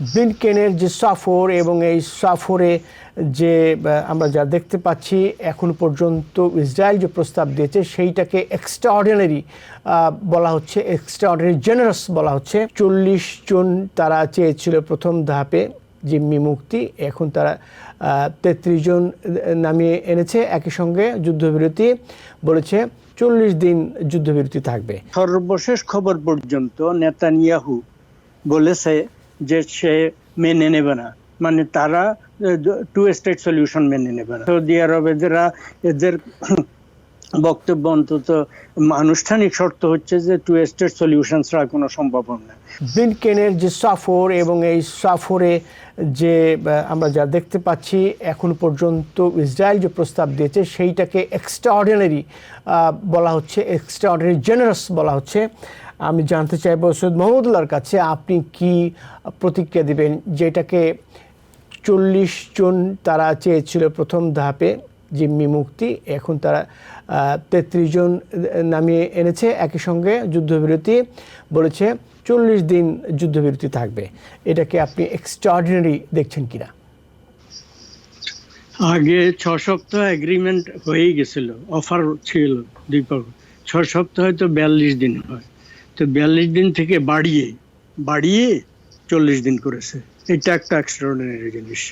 ব্লিনকেনের যে সফর এবং এই সফরে যে আমরা যা দেখতে পাচ্ছি, এখন পর্যন্ত ইসরায়েল যে প্রস্তাব দিয়েছে, সেইটাকে এক্সট্রাঅর্ডিনারি বলা হচ্ছে এক্সট্রাঅর্ডিনারি জেনারেস বলা হচ্ছে। চল্লিশ জন তারা চেয়েছিল প্রথম ধাপে জিম্মি মুক্তি, এখন তারা তেত্রিশ জন নামিয়ে এনেছে। একই সঙ্গে যুদ্ধবিরতি বলেছে, চল্লিশ দিন যুদ্ধবিরতি থাকবে। সর্বশেষ খবর পর্যন্ত নেতানিয়াহু বলেছে যে সে মেনে নেবে না। মানে তারা টু স্টেট সলিউশন মেনে নেবে না। সৌদি আরব এদেরা, এদের বক্তব্য অন্তত আনুষ্ঠানিক শর্ত হচ্ছে যে টু স্টেট সলিউশন ছাড়া কোনো সম্ভব না। ব্লিনকেনের যে সফর এবং এই সফরে যে আমরা যা দেখতে পাচ্ছি, এখন পর্যন্ত ইসরায়েল যে প্রস্তাব দিয়েছে, সেইটাকে এক্সট্রাঅর্ডিনারি বলা হচ্ছে এক্সট্রাঅর্ডিনারি জেনারেস বলা হচ্ছে। আমি জানতে চাইব, সৈয়দ মোহাম্মদুল্লাহর কাছে আপনি কি প্রতিক্রিয়া দিবেন? যেটাকে চল্লিশ জন তারা চেয়েছিল প্রথম ধাপে জিম্মি মুক্তি এখন তারা তেত্রিশ জন নামিয়ে এনেছে। একই সঙ্গে যুদ্ধবিরতি বলেছে, চল্লিশ দিন যুদ্ধবিরতি থাকবে। এটাকে আপনি এক্সট্রাঅর্ডিনারি দেখছেন কিনা? আগে ছ সপ্তাহ এগ্রিমেন্ট হয়েই গেছিল অফার ছিল দুই পক্ষ ছ সপ্তাহ হয়তো বিয়াল্লিশ দিন হয়। তো বিয়াল্লিশ দিন থেকে বাড়িয়ে বাড়িয়ে চল্লিশ দিন করেছে। এটা একটা এক্সট্রাঅর্ডিনারি জিনিস।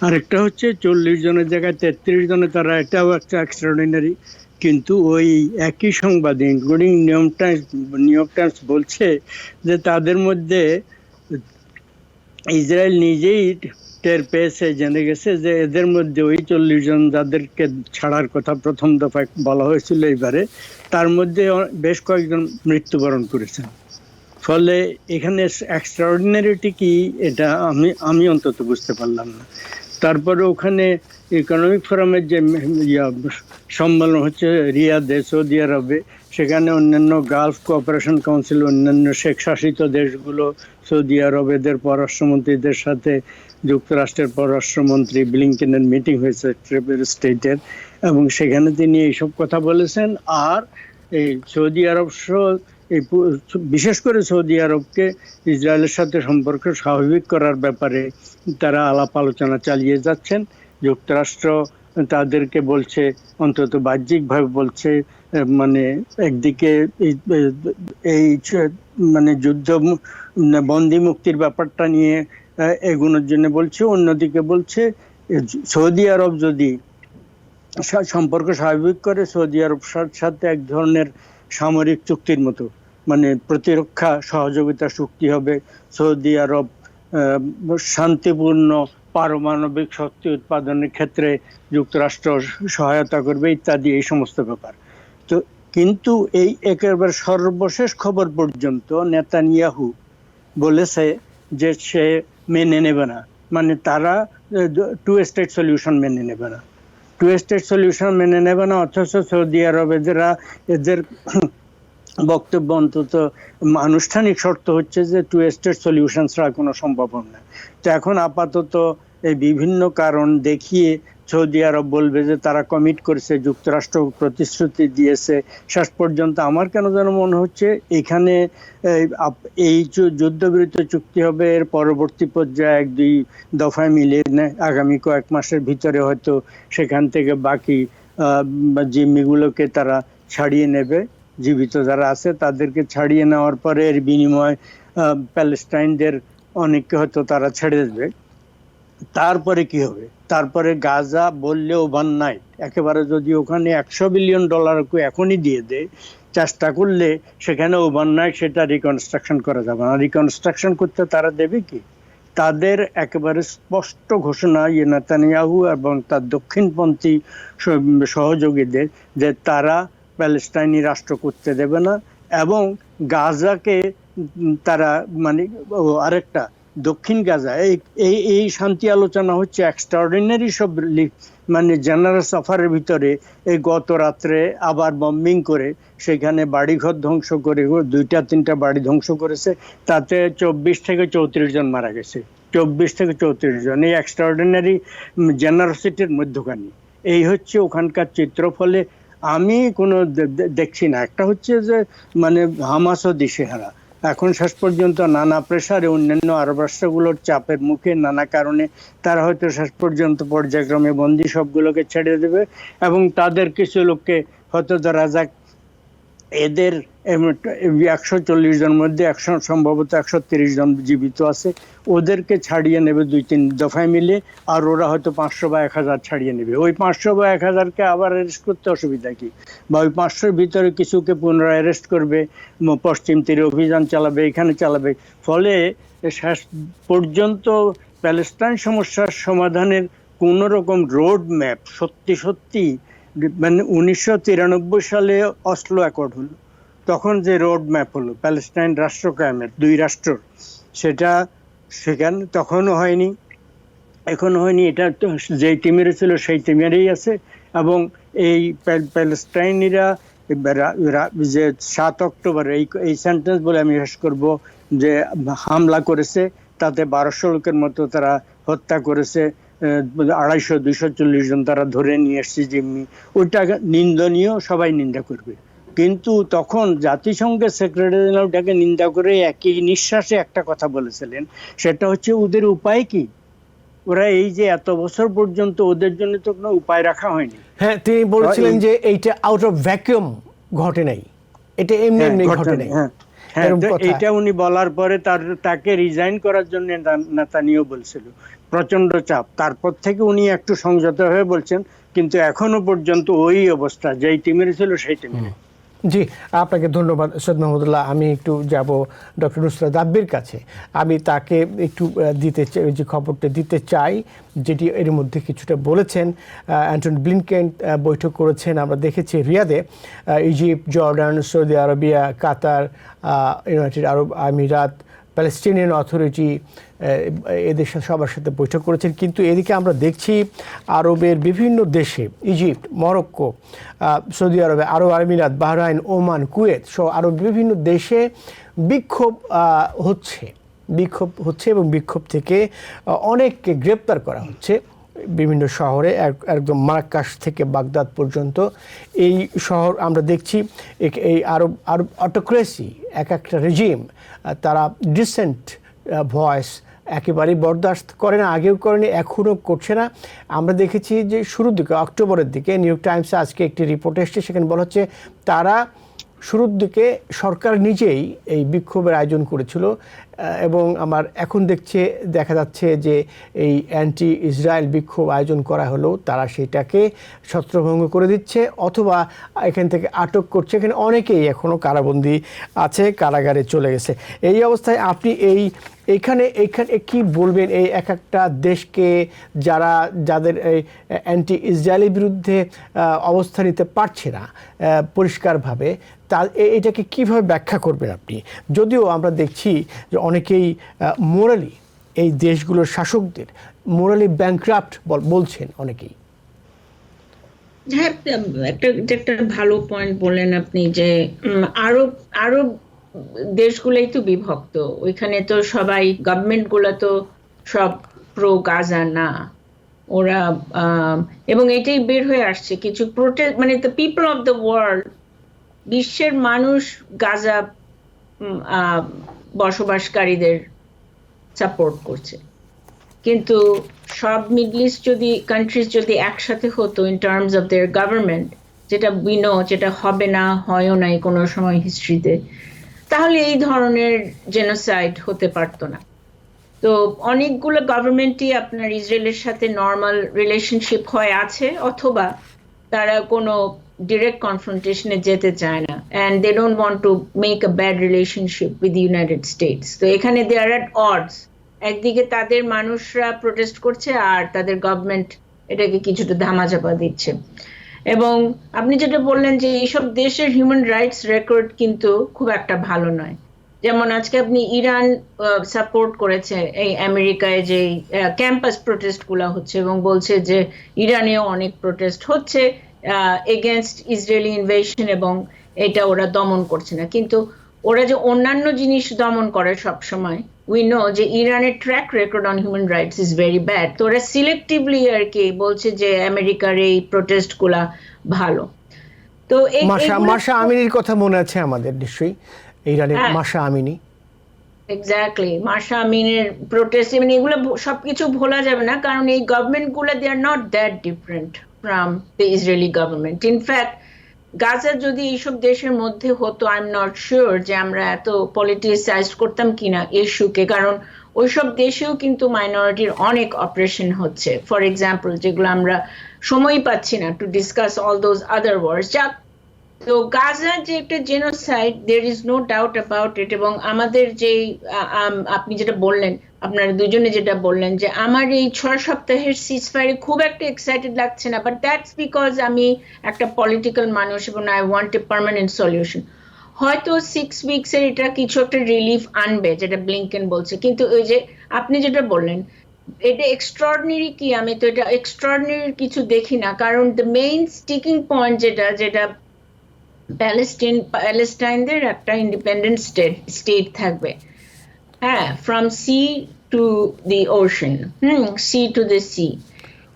আরেকটা হচ্ছে চল্লিশ জনের জায়গায় তেত্রিশ জনে তারা এটাও একটা এক্সট্রাঅর্ডিনারি কিন্তু ওই একই সংবাদ ইনক্লুডিং নিয়ম টাইমস নিউ ইয়র্ক টাইমস বলছে যে তাদের মধ্যে ইসরায়েল নিজেই টের পেয়েছে, জেনে গেছে যে এদের মধ্যে ওই চল্লিশ জন যাদেরকে ছাড়ার কথা প্রথম দফায় বলা হয়েছিল এইবারে, তার মধ্যে বেশ কয়েকজন মৃত্যুবরণ করেছেন। ফলে এখানে এক্সট্রাঅর্ডিনারিটি কি এটা আমি আমি অন্তত বুঝতে পারলাম না। তারপরে ওখানে ইকোনমিক ফোরামের যে সম্মেলন হচ্ছে রিয়াদে, সৌদি আরবে সেখানে অন্যান্য গালফ কোঅপারেশন কাউন্সিল অন্যান্য শেখ শাসিত দেশগুলো, সৌদি আরব এদের পররাষ্ট্রমন্ত্রীদের সাথে যুক্তরাষ্ট্রের পররাষ্ট্রমন্ত্রী ব্লিংকেনের মিটিং হয়েছে স্টেটের, এবং সেখানে তিনি এইসব কথা বলেছেন। আর এই সৌদি আরব সহ এই বিশেষ করে সৌদি আরবকে ইসরায়েলের সাথে সম্পর্ক স্বাভাবিক করার ব্যাপারে তারা আলাপ আলোচনা চালিয়ে যাচ্ছেন। যুক্তরাষ্ট্র তাদেরকে বলছে, অন্তত বাহ্যিকভাবে বলছে মানে একদিকে এই- মানে যুদ্ধ বন্দি মুক্তির ব্যাপারটা নিয়ে আহ, এগোনোর জন্য বলছে অন্যদিকে বলছে সৌদি আরব যদি সম্পর্ক স্বাভাবিক করে সৌদি আরব সাথে এক ধরনের সামরিক চুক্তির মতো মানে প্রতিরক্ষা সহযোগিতা চুক্তি হবে সৌদি আরব শান্তিপূর্ণ পারমাণবিক শক্তি উৎপাদনের ক্ষেত্রে যুক্তরাষ্ট্র সহায়তা করবে ইত্যাদি এই সমস্ত ব্যাপার। তো কিন্তু এই একেবারে সর্বশেষ খবর পর্যন্ত নেতানিয়াহু বলেছে যে সে মেনে নেবে না। মানে তারা টু স্টেট সলিউশন মেনে নেবে না। টু স্টেট সলিউশন মেনে নেবে না, অথচ সৌদি আরব এদেরা এদের বক্তব্য অন্তত আনুষ্ঠানিক শর্ত হচ্ছে যে টু স্টেট সলিউশন ছাড়া কোনো সম্ভব না। তো এখন আপাতত এই বিভিন্ন কারণ দেখিয়ে সৌদি আরব বলবে যে তারা কমিট করেছে, যুক্তরাষ্ট্র প্রতিশ্রুতি দিয়েছে। শেষ পর্যন্ত আমার কেন যেন মনে হচ্ছে এখানে, এই যুদ্ধবিরতি চুক্তি হবে, এর পরবর্তী পর্যায়ে এক, দুই দফায় নেয় আগামী কয়েক মাসের ভিতরে হয়তো সেখান থেকে বাকি জিম্মিগুলোকে তারা ছাড়িয়ে নেবে। জীবিত যারা আছে তাদেরকে ছাড়িয়ে নেওয়ার পরে এর বিনিময়ে প্যালেস্টাইনদের অনেককে হয়তো তারা ছেড়ে দেবে। তারপরে কি হবে? তারপরে গাজা বললে ওভার নাইট একেবারে যদি ওখানে একশো বিলিয়ন ডলার এখনই দিয়ে দেয়, চেষ্টা করলে সেখানে ওভার নাইট সেটা রিকনস্ট্রাকশন করা যাবে না। রিকনস্ট্রাকশন করতে তারা দেবে কি? তাদের একেবারে স্পষ্ট ঘোষণা ইয়ে নেতানিয়াহু এবং তার দক্ষিণপন্থী সহযোগীদের যে তারা প্যালেস্টাইনি রাষ্ট্র করতে দেবে না এবং গাজাকে তারা মানে আরেকটা দক্ষিণ গাজা। এই এই শান্তি আলোচনা হচ্ছে এক্সট্রাঅর্ডিনারি সব মানে জেনারেল সাফারের ভিতরে। এই গত রাত্রে আবার বম্বিং করে, সেখানে বাড়িঘর ধ্বংস করে, দুইটা তিনটা বাড়ি ধ্বংস করেছে। তাতে চব্বিশ থেকে চৌত্রিশ জন মারা গেছে। চব্বিশ থেকে চৌত্রিশ জন। এই এক্সট্রাঅর্ডিনারি জেনারসিটির মধ্যখানে। এই হচ্ছে ওখানকার চিত্র ফলে আমি কোনো দেখছি না। একটা হচ্ছে যে মানে হামাস ও দিশেহারা। এখন শেষ পর্যন্ত নানা প্রেশারে অন্যান্য আরব রাষ্ট্রগুলোর চাপের মুখে নানা কারণে তারা হয়তো শেষ পর্যন্ত পর্যায়ক্রমে বন্দি সবগুলোকে ছেড়ে দেবে এবং তাদের কিছু লোককে হয়তো ধরা যাক এদের একশো চল্লিশ জনের মধ্যে একশো, সম্ভবত একশো তিরিশ জন জীবিত আছে। ওদেরকে ছাড়িয়ে নেবে দুই, তিন দফায় মিলে, আর ওরা হয়তো পাঁচশো বা এক হাজার ছাড়িয়ে নেবে। ওই পাঁচশো বা এক হাজারকে আবার অ্যারেস্ট করতে অসুবিধা কি? বা ওই পাঁচশোর ভিতরে কিছুকে পুনরায় অ্যারেস্ট করবে পশ্চিম তীরে অভিযান চালাবে, এখানে চালাবে। ফলে শেষ পর্যন্ত প্যালেস্টাইন সমস্যার সমাধানের কোন রকম রোড ম্যাপ সত্যি সত্যি মানে উনিশশো তিরানব্বই সালে অসলো অ্যাকর্ড হলো। তখন যে রোড ম্যাপ হলো, প্যালেস্টাইন রাষ্ট্র কায়েমের দুই রাষ্ট্র, সেটা সেখানে তখনও হয়নি এখনও হয়নি, এটা যেই টিমের ছিল সেই টিমেরই আছে, এবং এই প্যাল- প্যালেস্টাইনিরা যে সাত অক্টোবর, এই এই সেন্টেন্স বলে আমি শেষ করব, যে হামলা করেছে, তাতে বারোশো লোকের মতো তারা হত্যা করেছে আড়াইশো দুইশো চল্লিশ জন তারা ধরে নিয়ে এসছে যেমনি। ওইটা নিন্দনীয় সবাই নিন্দা করবে। কিন্তু তখন জাতিসংঘের সেক্রেটারি জেনারেল ওটাকে নিন্দা করে একই নিঃশ্বাসে একটা কথা বলেছিলেন। সেটা হচ্ছে ওদের উপায় কি? ওরা এই যে এত বছর পর্যন্ত ওদের জন্য তো কোনো উপায় রাখা হয়নি। হ্যাঁ তিনি বলেছিলেন যে এইটা আউট অফ ভ্যাকুয়াম ঘটে নাই। এটা এমনি হ্যাঁ, এমনি ঘটে নাই। হ্যাঁ। হ্যাঁ। এটা উনি বলার পরে তার তাকে রিজাইন করার জন্য নেতানিও বলছিল। প্রচণ্ড চাপ। তারপর থেকে উনি একটু সংযত হয়ে বলছেন, কিন্তু এখনও পর্যন্ত ওই অবস্থা, যেই টিমের ছিল সেই টিমের। জি, আপনাকে ধন্যবাদ সৈয়দ মাহমুদুল্লাহ। আমি একটু যাব ডক্টর নুসরাত আব্বির কাছে। আমি তাকে একটু দিতে চাই যে খবরটা দিতে চাই, যেটি এর মধ্যে কিছুটা বলেছেন অ্যান্টন ব্লিনকেন বৈঠক করেছেন। আমরা দেখেছি রিয়াদে Egypt, Jordan, Saudi Arabia, Qatar United Arab Emirates Palestinian authority এদের সাথে সবার সাথে বৈঠক করেছেন। কিন্তু এদিকে আমরা দেখছি আরবের বিভিন্ন দেশে, ইজিপ্ট, মরক্কো সৌদি আরবে, আরব আমিরাত, বাহরাইন, ওমান, কুয়েত সহ আরও বিভিন্ন দেশে বিক্ষোভ হচ্ছে। বিক্ষোভ হচ্ছে এবং বিক্ষোভ থেকে অনেককে গ্রেপ্তার করা হচ্ছে। বিভিন্ন শহরে, এক- একদম মারাক্কাশ থেকে বাগদাদ পর্যন্ত। এই শহর আমরা দেখছি এই আরব আরব অটোক্রেসি এক একটা রেজিম তারা ডিসেন্ট ভয়েস একেবারেই বরদাস্ত করে না, আগেও করেনি, এখনও করছে না। আমরা দেখেছি যে শুরুর দিকে, অক্টোবরের দিকে নিউ ইয়র্ক টাইমসে আজকে একটি রিপোর্ট এসছে, সেখানে বলা হচ্ছে তারা শুরুর দিকে সরকার নিজেই এই বিক্ষোভের আয়োজন করেছিল। এবং আমার এখন দেখছে, দেখা যাচ্ছে যে এই অ্যান্টি ইসরায়েল বিক্ষোভ আয়োজন করা হলো তারা সেটাকে ছত্রভঙ্গ করে দিচ্ছে অথবা এখান থেকে আটক করছে। এখানে অনেকেই এখনও কারাবন্দি আছে, কারাগারে চলে গেছে। এই অবস্থায় আপনি এই, এখানে এখানে কি বলবেন এই এক একটা দেশকে যারা, যাদের এই অ্যান্টি ইসরায়েলের বিরুদ্ধে অবস্থা নিতে পারছে না পরিষ্কারভাবে, তা এটাকে কীভাবে ব্যাখ্যা করবেন আপনি? যদিও আমরা দেখছি যে অনেকেই মোরালি এই দেশগুলোর শাসকদের মোরালি ব্যাংক্রাফট বলছেন অনেকেই। হ্যাঁ একটা একটা ভালো পয়েন্ট বললেন আপনি যে আরব আরব দেশগুলোই তো বিভক্ত। ওইখানে তো সবাই গভর্নমেন্টগুলো তো সব প্রো গাজা না। ওরা এবং এটাই বের হয়ে আসছে। কিছু প্রোটেস্ট মানে the people of the world বিশ্বের মানুষ গাজা বসবাসকারীদের সাপোর্ট করছে। কিন্তু সব মিডল ইস্ট যদি কান্ট্রিজ যদি একসাথে হতো in terms of their government যেটা উইনো যেটা হবে না, হয়ও নাই কোনো সময় হিস্ট্রিতে তাহলে এই ধরনের জেনোসাইড হতে পারতো না। তো অনেকগুলো গভর্নমেন্টই আপনার ইসরায়েলের সাথে নর্মাল রিলেশনশিপ হয়, আছে, অথবা তারা কোনো ডিরেক্ট কনফ্রন্টেশনে যেতে চায় না। And they don't want to make a bad relationship with United States তো এখানে দে আর অ্যাট অডস একদিকে তাদের মানুষরা প্রোটেস্ট করছে আর তাদের গভর্নমেন্ট এটাকে কিছুটা ধামাচাপা দিচ্ছে। এবং আপনি যেটা বললেন যে এইসব দেশের হিউম্যান রাইটস রেকর্ড কিন্তু খুব একটা ভালো নয়। যেমন আজকে আপনি ইরান সাপোর্ট করেছে এই আমেরিকায় যে ক্যাম্পাস প্রোটেস্টগুলা হচ্ছে এবং বলছে যে ইরানেও অনেক প্রোটেস্ট হচ্ছে। এগেনস্ট ইসরায়েলি ইনভেশন এবং এটা ওরা দমন করছে না। কিন্তু ওরা যে অন্যান্য জিনিস দমন করে সব সময় উই নো যে ইরানের track record on human rights is very bad তো ওরা সিলেক্টিভলি আর কি বলছে যে আমেরিকার এই প্রোটেস্টগুলা ভালো। তো এই মাসা এইগুলো- মাসা আমিনীর কথা মনে আছে আমাদের নিশ্চয়ই। ইরানের হ্যাঁ। মাসা আমিনী। এক্স্যাক্টলি আমিনের প্রোটেস্ট মানে এগুলো সবকিছু ভোলা যাবে না কারণ এই গভর্নমেন্টগুলো they are not that different from Israeli government. In fact, Gaza যদি এইসব দেশের মধ্যে হতো আই এম নট শিওর যে আমরা এত পলিটিসাইজ করতাম কিনা ইস্যুকে কারণ ওইসব দেশেও কিন্তু মাইনরিটির অনেক অপারেশন হচ্ছে ফর এক্সাম্পল যেগুলো আমরা সময় পাচ্ছি না to discuss all those other words যা তো গাজা যে একটা genocide there is no doubt about it এবং আমাদের যে আপনি যেটা বললেন, আপনারা দুজনে যেটা বললেন যে আমার এই ছয় সপ্তাহের সিজ ফায়ারে খুব একটা এক্সাইটেড লাগছে না বাট দ্যাটস বিকজ আমি একটা পলিটিক্যাল মানুষ এবং I want a permanent solution হয়তো সিক্স উইকস এর এটা কিছু একটা রিলিফ আনবে, যেটা ব্লিংকেন বলছে। কিন্তু ওই যে আপনি যেটা বললেন, এটা এক্সট্রাঅর্ডিনারি কি? আমি তো এটা এক্সট্রাঅর্ডিনারি কিছু দেখি না, কারণ দ্য মেইন স্টিকিং পয়েন্ট যেটা যেটা প্যালেস্টাইন প্যালেস্টাইনদের একটা ইন্ডিপেন্ডেন্ট স্টেট স্টেট থাকবে। হ্যাঁ from sea to the ocean hmm sea to the sea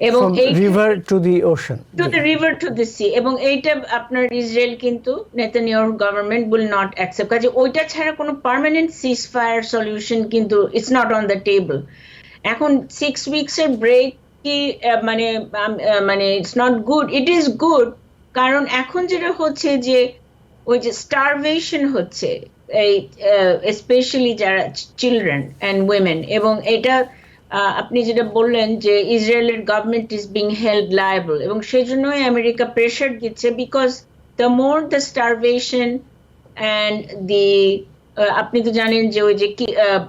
এবং এই river to the ocean to the river to the sea এবং এইটা আপনার ইসরায়েল কিন্তু Netanyahu government will not accept কাজে ওইটা ছাড়া কোনো পার্মানেন্ট সিজ ফায়ার সলিউশন কিন্তু it's not on the table এখন সিক্স উইকস এর ব্রেক কি মানে মানে it's not good it is good কারণ এখন যেটা হচ্ছে যে ওই যে স্টারভেশন হচ্ছে এই স্পেশালি যারা চিলড্রেন অ্যান্ড উইমেন এবং এটা আপনি যেটা বললেন যে ইসরায়েলের government is being held liable এবং সেই জন্যই আমেরিকা প্রেশার দিচ্ছে because the more the starvation and the আপনি তো জানেন যে ওই যে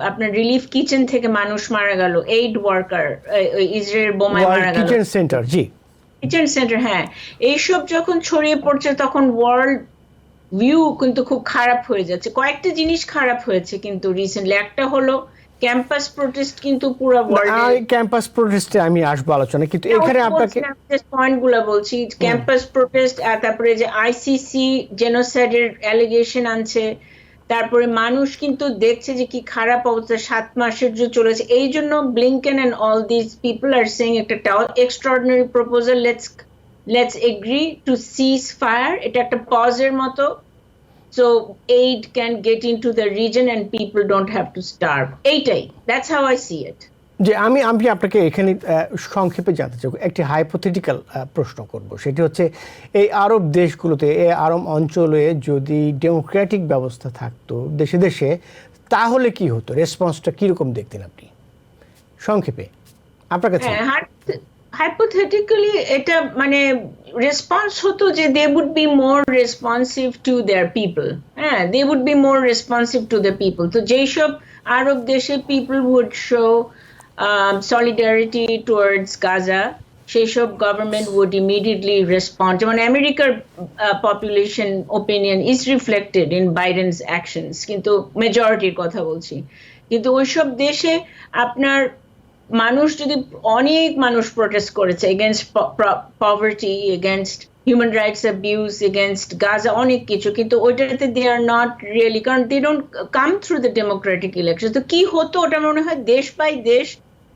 আপনার রিলিফ কিচেন থেকে মানুষ মারা গেল এইড ওয়ার্কার ইসরায়েল বোমায় মারা গেল। সেন্টার জি। কিচেন সেন্টার হ্যাঁ। এইসব যখন ছড়িয়ে পড়ছে তখন ওয়ার্ল্ড ভিউ কিন্তু খুব খারাপ হয়ে যাচ্ছে। কয়েকটা জিনিস খারাপ হয়েছে কিন্তু রিসেন্টলি একটা হলো ক্যাম্পাস প্রোটেস্ট কিন্তু পুরো ওয়ার্ল্ড ক্যাম্পাস প্রোটেস্টে আমি আসব আলোচনা। কিন্তু এখানে আপনাকে পয়েন্টগুলা বলছি। ক্যাম্পাস প্রোটেস্ট তারপরে যে আইসিসি জেনোসাইডের অ্যালিগেশন আনছে তারপরে মানুষ কিন্তু দেখছে যে কি খারাপ অবস্থা, সাত মাসের যে চলেছে। এই জন্য Blinken and all this people are saying একটা extraordinary proposal let's let's agree to ceasefire এটা একটা পজের মতো। So aid can get in to the reason and people don't have to starve এইটাই that's how I see it যে আমি আমি আপনাকে এখানে সংক্ষেপে জানতে চাই। একটি হাইপোথেটিক্যাল প্রশ্ন করব। সেটি হচ্ছে, এই আরব দেশগুলোতে, এই আরব অঞ্চলে যদি ডেমোক্রেটিক ব্যবস্থা থাকতো দেশে দেশে, তাহলে কি হতো? রেসপন্সটা কীরকম দেখতেন আপনি? সংক্ষেপে। আপনার কাছে। হ্যাঁ হাইপোথেটিক্যালি এটা মানে রেসপন্স হতো যে they would be more responsive to their people হ্যাঁ they would be more responsive to the people তো যেইসব আরব দেশে people would show solidarity towards Gaza সেই সব গভর্নমেন্ট উড ইমিডিয়েটলি রেসপন্ড যেমন আমেরিকার population opinion is reflected in Biden's actions কিন্তু মেজরিটির কথা বলছি। কিন্তু ওইসব দেশে আপনার মানুষ যদি অনেক মানুষ প্রোটেস্ট করেছে against poverty against human rights abuse against Gaza অনেক কিছু, কিন্তু ওইটাতে দে আর নট রিয়েলি কারণ they don't come through the democratic election তো কি হতো ওটা মনে হয়? দেশ বাই দেশ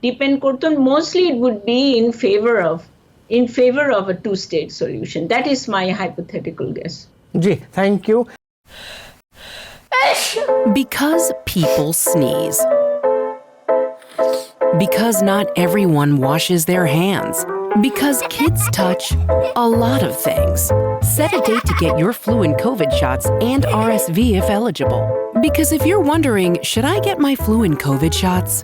depend korto mostly it would be in favor of in favor of a two state solution that is my hypothetical guess ji thank you because people sneeze because not everyone washes their hands because kids touch a lot of things. Set a date to get your flu and COVID shots and RSV if eligible. Because if you're wondering, should I get my flu and COVID shots?